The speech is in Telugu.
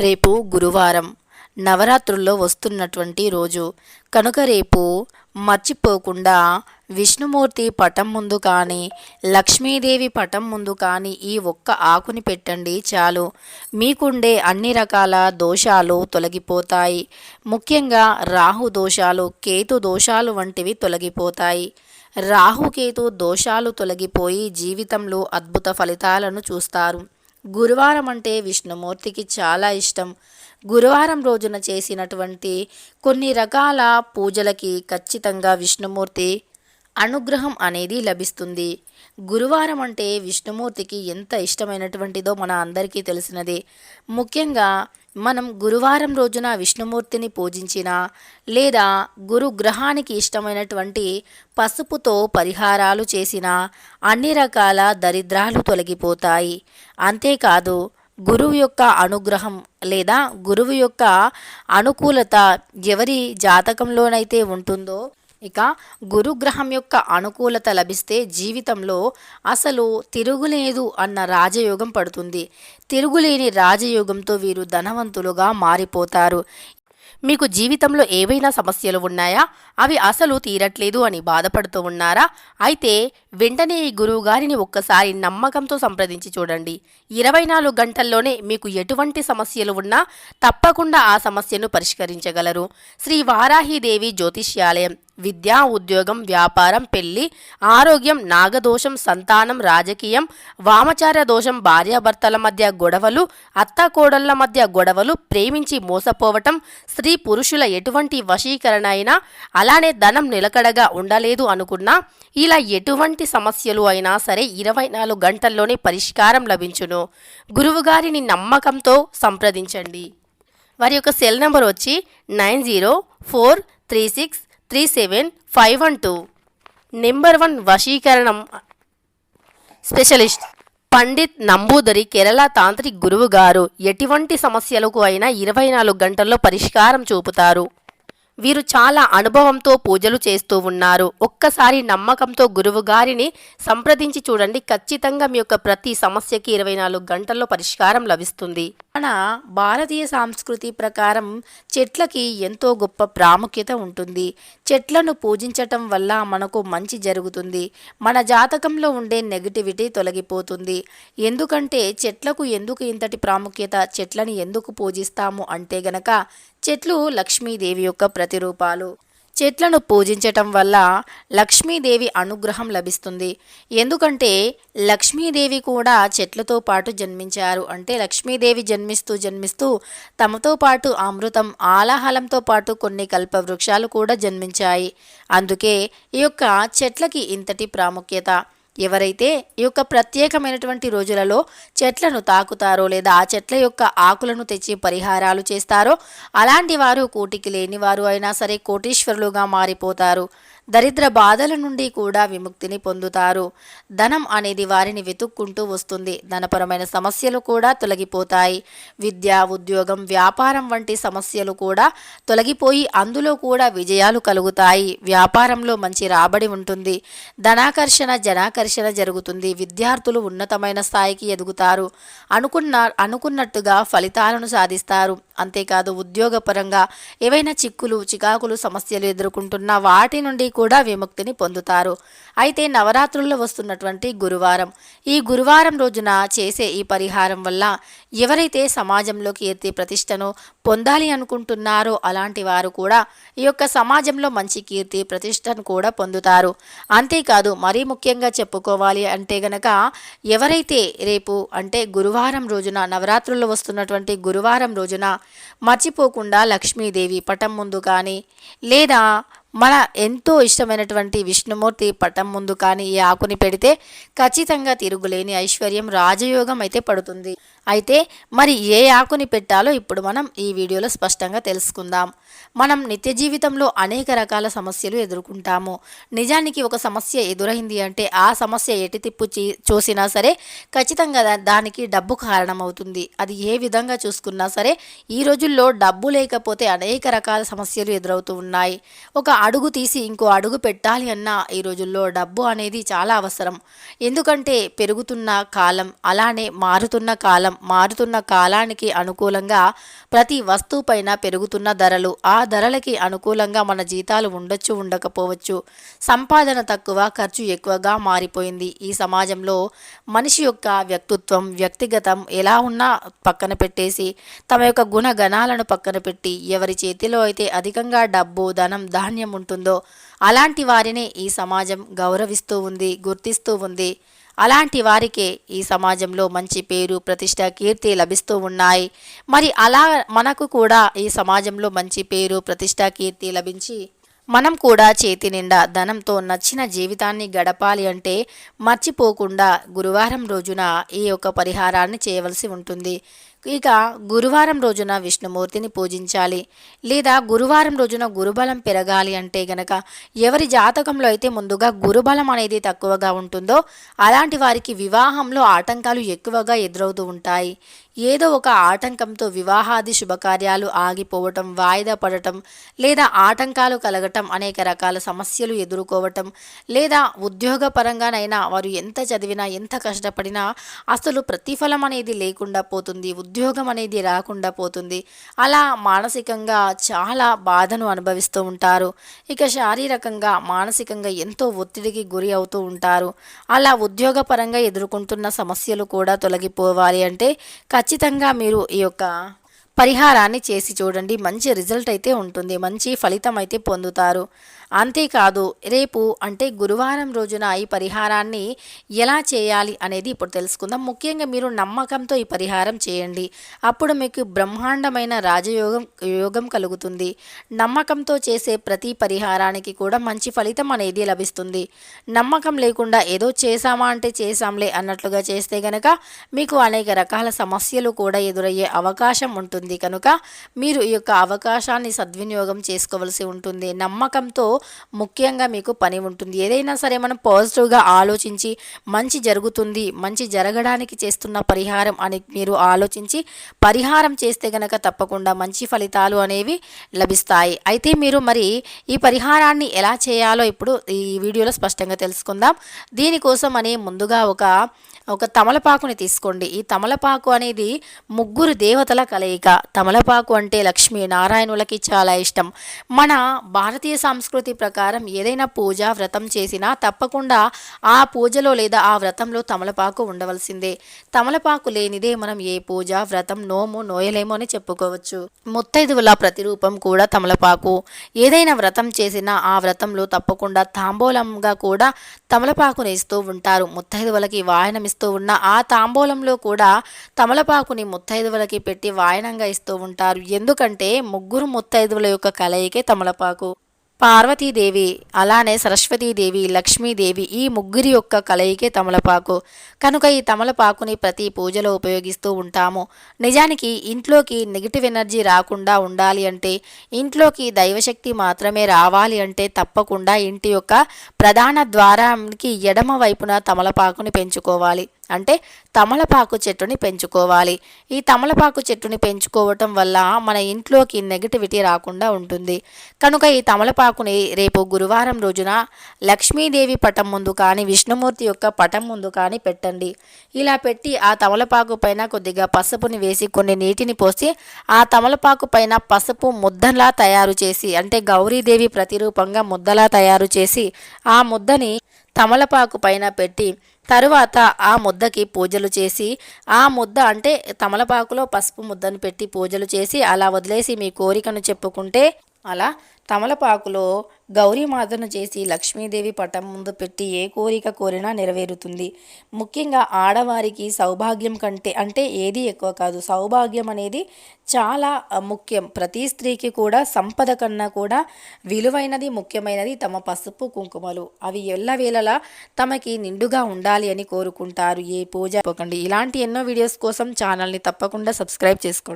రేపు గురువారం నవరాత్రుల్లో వస్తున్నటువంటి రోజు. కనుక రేపు మర్చిపోకుండా విష్ణుమూర్తి పటం ముందు కానీ లక్ష్మీదేవి పటం ముందు కానీ ఈ ఒక్క ఆకుని పెట్టండి చాలు. మీకుండే అన్ని రకాల దోషాలు తొలగిపోతాయి. ముఖ్యంగా రాహు దోషాలు కేతు దోషాలు వంటివి తొలగిపోతాయి. రాహుకేతు దోషాలు తొలగిపోయి జీవితంలో అద్భుత ఫలితాలను చూస్తారు. గురువారం అంటే విష్ణుమూర్తికి చాలా ఇష్టం. గురువారం రోజున చేసినటువంటి కొన్ని రకాల పూజలకి ఖచ్చితంగా విష్ణుమూర్తి అనుగ్రహం అనేది లభిస్తుంది. గురువారం అంటే విష్ణుమూర్తికి ఎంత ఇష్టమైనటువంటిదో మన అందరికీ తెలిసినదే. ముఖ్యంగా మనం గురువారం రోజున విష్ణుమూర్తిని పూజించిన లేదా గురుగ్రహానికి ఇష్టమైనటువంటి పసుపుతో పరిహారాలు చేసిన అన్ని రకాల దరిద్రాలు తొలగిపోతాయి. అంతేకాదు గురువు యొక్క అనుగ్రహం లేదా గురువు యొక్క అనుకూలత ఎవరి జాతకంలోనైతే ఉంటుందో ఇక గురుగ్రహం యొక్క అనుకూలత లభిస్తే జీవితంలో అసలు తిరుగులేదు అన్న రాజయోగం పడుతుంది. తిరుగులేని రాజయోగంతో వీరు ధనవంతులుగా మారిపోతారు. మీకు జీవితంలో ఏవైనా సమస్యలు ఉన్నాయా? అవి అసలు తీరట్లేదు అని బాధపడుతూ ఉన్నారా? అయితే వెంటనే ఈ గురువు గారిని ఒక్కసారి నమ్మకంతో సంప్రదించి చూడండి. ఇరవై నాలుగు గంటల్లోనే మీకు ఎటువంటి సమస్యలు ఉన్నా తప్పకుండా ఆ సమస్యను పరిష్కరించగలరు. శ్రీ వారాహిదేవి జ్యోతిష్యాలయం. విద్య ఉద్యోగం వ్యాపారం పెళ్ళి ఆరోగ్యం నాగదోషం సంతానం రాజకీయం వామచార్య దోషం భార్యాభర్తల మధ్య గొడవలు అత్తకోడళ్ళ మధ్య గొడవలు ప్రేమించి మోసపోవటం స్త్రీ పురుషుల ఎటువంటి వశీకరణ అయినా అలానే ధనం నిలకడగా ఉండలేదు అనుకున్నా ఇలా ఎటువంటి సమస్యలు అయినా సరే ఇరవై నాలుగు గంటల్లోనే పరిష్కారం లభించును. గురువుగారిని నమ్మకంతో సంప్రదించండి. వారి యొక్క సెల్ నెంబర్ వచ్చి nine zero four three six three seven five one two. Number one వశీకరణం స్పెషలిస్ట్ పండిత్ నంబూదరి కేరళ తాంత్రిక్ గురువు గారు. ఎటువంటి సమస్యలకు అయినా ఇరవై నాలుగు గంటల్లో పరిష్కారం చూపుతారు. వీరు చాలా అనుభవంతో పూజలు చేస్తూ ఉన్నారు. ఒక్కసారి నమ్మకంతో గురువు గారిని సంప్రదించి చూడండి. ఖచ్చితంగా మీ యొక్క ప్రతి సమస్యకి ఇరవై నాలుగు గంటల్లో పరిష్కారం లభిస్తుంది. మన భారతీయ సంస్కృతి ప్రకారం చెట్లకి ఎంతో గొప్ప ప్రాముఖ్యత ఉంటుంది. చెట్లను పూజించటం వల్ల మనకు మంచి జరుగుతుంది. మన జాతకంలో ఉండే నెగటివిటీ తొలగిపోతుంది. ఎందుకంటే చెట్లకు ఎందుకు ఇంతటి ప్రాముఖ్యత? చెట్లను ఎందుకు పూజిస్తాము? అంటే గనక చెట్లు లక్ష్మీదేవి యొక్క ప్రతిరూపాలు. చెట్లను పూజించటం వల్ల లక్ష్మీదేవి అనుగ్రహం లభిస్తుంది. ఎందుకంటే లక్ష్మీదేవి కూడా చెట్లతో పాటు జన్మించారు. అంటే లక్ష్మీదేవి జన్మిస్తూ జన్మిస్తూ తమతో పాటు అమృతం ఆలాహలంతో పాటు కొన్ని కల్ప వృక్షాలు కూడా జన్మించాయి. అందుకే ఈ యొక్క చెట్లకి ఇంతటి ప్రాముఖ్యత. ఎవరైతే ఈ యొక్క ప్రత్యేకమైనటువంటి రోజులలో చెట్లను తాకుతారో లేదా ఆ చెట్ల యొక్క ఆకులను తెచ్చి పరిహారాలు చేస్తారో అలాంటి వారు కూటికి లేని వారు అయినా సరే కోటీశ్వరులుగా మారిపోతారు. దరిద్ర బాధల నుండి కూడా విముక్తిని పొందుతారు. ధనం అనేది వారిని వెతుక్కుంటూ వస్తుంది. ధనపరమైన సమస్యలు కూడా తొలగిపోతాయి. విద్య ఉద్యోగం వ్యాపారం వంటి సమస్యలు కూడా తొలగిపోయి అందులో కూడా విజయాలు కలుగుతాయి. వ్యాపారంలో మంచి రాబడి ఉంటుంది. ధనాకర్షణ జనాకర్షణ జరుగుతుంది. విద్యార్థులు ఉన్నతమైన స్థాయికి ఎదుగుతారు. అనుకున్న అనుకున్నట్టుగా ఫలితాలను సాధిస్తారు. అంతేకాదు ఉద్యోగపరంగా ఏవైనా చిక్కులు చికాకులు సమస్యలు ఎదుర్కొంటున్న వాటి నుండి కూడా విముక్తిని పొందుతారు. అయితే నవరాత్రుల్లో వస్తున్నటువంటి గురువారం ఈ గురువారం రోజున చేసే ఈ పరిహారం వల్ల ఎవరైతే సమాజంలో కీర్తి ప్రతిష్టను పొందాలి అనుకుంటున్నారో అలాంటి వారు కూడా ఈ యొక్క సమాజంలో మంచి కీర్తి ప్రతిష్టను కూడా పొందుతారు. అంతేకాదు మరీ ముఖ్యంగా చెప్పుకోవాలి అంటే గనక ఎవరైతే రేపు అంటే గురువారం రోజున నవరాత్రుల్లో వస్తున్నటువంటి గురువారం రోజున మర్చిపోకుండా లక్ష్మీదేవి పటం ముందు కానీ లేదా మన ఎంతో ఇష్టమైనటువంటి విష్ణుమూర్తి పటం ముందు కానీ ఈ ఆకుని పెడితే ఖచ్చితంగా తిరుగులేని ఐశ్వర్యం రాజయోగం అయితే పడుతుంది. అయితే మరి ఏ ఆకుని పెట్టాలో ఇప్పుడు మనం ఈ వీడియోలో స్పష్టంగా తెలుసుకుందాం. మనం నిత్య జీవితంలో అనేక రకాల సమస్యలు ఎదుర్కొంటాము. నిజానికి ఒక సమస్య ఎదురైంది అంటే ఆ సమస్య ఎటు తిప్పు చీ- చూసినా సరే ఖచ్చితంగా దా- దానికి డబ్బు కారణమవుతుంది. అది ఏ విధంగా చూసుకున్నా సరే ఈ రోజుల్లో డబ్బు లేకపోతే అనేక రకాల సమస్యలు ఎదురవుతూ ఉన్నాయి. ఒక అడుగు తీసి ఇంకో అడుగు పెట్టాలి అన్న ఈ రోజుల్లో డబ్బు అనేది చాలా అవసరం. ఎందుకంటే పెరుగుతున్న కాలం అలానే మారుతున్న కాలం మారుతున్న కాలానికి అనుకూలంగా ప్రతి వస్తువు పైన పెరుగుతున్న ధరలు ఆ ధరలకి అనుకూలంగా మన జీతాలు ఉండొచ్చు ఉండకపోవచ్చు. సంపాదన తక్కువ ఖర్చు ఎక్కువగా మారిపోయింది. ఈ సమాజంలో మనిషి యొక్క వ్యక్తిత్వం వ్యక్తిగతం ఎలా ఉన్నా పక్కన పెట్టేసి తమ యొక్క గుణగణాలను పక్కన పెట్టి ఎవరి చేతిలో అయితే అధికంగా డబ్బు ధనం ధాన్యం ఉంటుందో అలాంటి వారిని ఈ సమాజం గౌరవిస్తూ ఉంది గుర్తిస్తూ ఉంది. అలాంటి వారికే ఈ సమాజంలో మంచి పేరు ప్రతిష్ట కీర్తి లభిస్తూ ఉన్నాయి. మరి అలా మనకు కూడా ఈ సమాజంలో మంచి పేరు ప్రతిష్ట కీర్తి లభించి మనం కూడా చేతి నిండా ధనంతో నచ్చిన జీవితాన్ని గడపాలి అంటే మర్చిపోకుండా గురువారం రోజున ఈ యొక్క పరిహారాన్ని చేయవలసి ఉంటుంది. ఇక గురువారం రోజున విష్ణుమూర్తిని పూజించాలి. లేదా గురువారం రోజున గురుబలం పెరగాలి అంటే గనక ఎవరి జాతకంలో అయితే ముందుగా గురుబలం అనేది తక్కువగా ఉంటుందో అలాంటి వారికి వివాహంలో ఆటంకాలు ఎక్కువగా ఎదురవుతూ ఉంటాయి. ఏదో ఒక ఆటంకంతో వివాహాది శుభకార్యాలు ఆగిపోవటం వాయిదా పడటం లేదా ఆటంకాలు కలగటం అనేక రకాల సమస్యలు ఎదుర్కోవటం లేదా ఉద్యోగపరంగానైనా వారు ఎంత చదివినా ఎంత కష్టపడినా అసలు ప్రతిఫలం అనేది లేకుండా పోతుంది. ఉద్యోగం అనేది రాకుండా పోతుంది. అలా మానసికంగా చాలా బాధను అనుభవిస్తూ ఉంటారు. ఇక శారీరకంగా మానసికంగా ఎంతో ఒత్తిడికి గురి అవుతూ ఉంటారు. అలా ఉద్యోగపరంగా ఎదుర్కొంటున్న సమస్యలు కూడా తొలగిపోవాలి అంటే ఖచ్చితంగా మీరు ఈ యొక్క పరిహారాన్ని చేసి చూడండి. మంచి రిజల్ట్ అయితే ఉంటుంది. మంచి ఫలితం అయితే పొందుతారు. అంతేకాదు రేపు అంటే గురువారం రోజున ఈ పరిహారాన్ని ఎలా చేయాలి అనేది ఇప్పుడు తెలుసుకుందాం. ముఖ్యంగా మీరు నమ్మకంతో ఈ పరిహారం చేయండి. అప్పుడు మీకు బ్రహ్మాండమైన రాజయోగం యోగం కలుగుతుంది. నమ్మకంతో చేసే ప్రతి పరిహారానికి కూడా మంచి ఫలితం అనేది లభిస్తుంది. నమ్మకం లేకుండా ఏదో చేసామా అంటే చేసాంలే అన్నట్లుగా చేస్తే గనక మీకు అనేక రకాల సమస్యలు కూడా ఎదురయ్యే అవకాశం ఉంటుంది. కనుక మీరు ఈ యొక్క అవకాశాన్ని సద్వినియోగం చేసుకోవలసి ఉంటుంది. నమ్మకంతో ముఖ్యంగా మీకు పని ఉంటుంది. ఏదైనా సరే మనం పాజిటివ్గా ఆలోచించి మంచి జరుగుతుంది మంచి జరగడానికి చేస్తున్న పరిహారం అని మీరు ఆలోచించి పరిహారం చేస్తే గనక తప్పకుండా మంచి ఫలితాలు అనేవి లభిస్తాయి. అయితే మీరు మరి ఈ పరిహారాన్ని ఎలా చేయాలో ఇప్పుడు ఈ వీడియోలో స్పష్టంగా తెలుసుకుందాం. దీనికోసం అని ముందుగా ఒక ఒక తమలపాకుని తీసుకోండి. ఈ తమలపాకు అనేది ముగ్గురు దేవతల కలయిక. తమలపాకు అంటే లక్ష్మీ నారాయణులకి చాలా ఇష్టం. మన భారతీయ సంస్కృతి ప్రకారం ఏదైనా పూజ వ్రతం చేసినా తప్పకుండా ఆ పూజలో లేదా ఆ వ్రతంలో తమలపాకు ఉండవలసిందే. తమలపాకు లేనిదే మనం ఏ పూజ వ్రతం నోము నోయలేమో అని చెప్పుకోవచ్చు. ముత్తైదువుల ప్రతిరూపం కూడా తమలపాకు. ఏదైనా వ్రతం చేసినా ఆ వ్రతంలో తప్పకుండా తాంబూలంగా కూడా తమలపాకుని ఇస్తూ ఉంటారు. ముత్తైదువులకి వాయనం ఇస్తూ ఉన్న ఆ తాంబూలంలో కూడా తమలపాకుని ముత్తైదువులకి పెట్టి వాయనంగా ఇస్తూ ఉంటారు. ఎందుకంటే ముగ్గురు ముత్తైదువుల యొక్క కలయికే తమలపాకు. పార్వతీదేవి అలానే సరస్వతీదేవి లక్ష్మీదేవి ఈ ముగ్గురి యొక్క కలయికే తమలపాకు. కనుక ఈ తమలపాకుని ప్రతి పూజలో ఉపయోగిస్తూ ఉంటాము. నిజానికి ఇంట్లోకి నెగిటివ్ ఎనర్జీ రాకుండా ఉండాలి అంటే ఇంట్లోకి దైవశక్తి మాత్రమే రావాలి అంటే తప్పకుండా ఇంటి యొక్క ప్రధాన ద్వారానికి ఎడమ వైపున తమలపాకుని పెంచుకోవాలి. అంటే తమలపాకు చెట్టుని పెంచుకోవాలి. ఈ తమలపాకు చెట్టుని పెంచుకోవటం వల్ల మన ఇంట్లోకి నెగిటివిటీ రాకుండా ఉంటుంది. కనుక ఈ తమలపాకుని రేపు గురువారం రోజున లక్ష్మీదేవి పటం ముందు కానీ విష్ణుమూర్తి యొక్క పటం ముందు కానీ పెట్టండి. ఇలా పెట్టి ఆ తమలపాకు పైన కొద్దిగా పసుపుని వేసి కొన్ని నీటిని పోసి ఆ తమలపాకు పైన పసుపు ముద్దలా తయారు చేసి అంటే గౌరీదేవి ప్రతిరూపంగా ముద్దలా తయారు చేసి ఆ ముద్దని తమలపాకు పైన పెట్టి తరువాత ఆ ముద్దకి పూజలు చేసి ఆ ముద్ద అంటే తమలపాకులో పసుపు ముద్దను పెట్టి పూజలు చేసి అలా వదిలేసి మీ కోరికను చెప్పుకుంటే అలా తమలపాకులో గౌరీమాతను చేసి లక్ష్మీదేవి పటం ముందు పెట్టి ఏ కోరిక కోరినా నెరవేరుతుంది. ముఖ్యంగా ఆడవారికి సౌభాగ్యం కంటే అంటే ఏది ఎక్కువ కాదు సౌభాగ్యం అనేది చాలా ముఖ్యం. ప్రతి స్త్రీకి కూడా సంపద కన్నా కూడా విలువైనది ముఖ్యమైనది తమ పసుపు కుంకుమలు. అవి ఎల్లవేళలా తమకి నిండుగా ఉండాలి అని కోరుకుంటారు. ఏ పూజ ఇలాంటి ఎన్నో వీడియోస్ కోసం ఛానల్ని తప్పకుండా సబ్స్క్రైబ్ చేసుకోండి.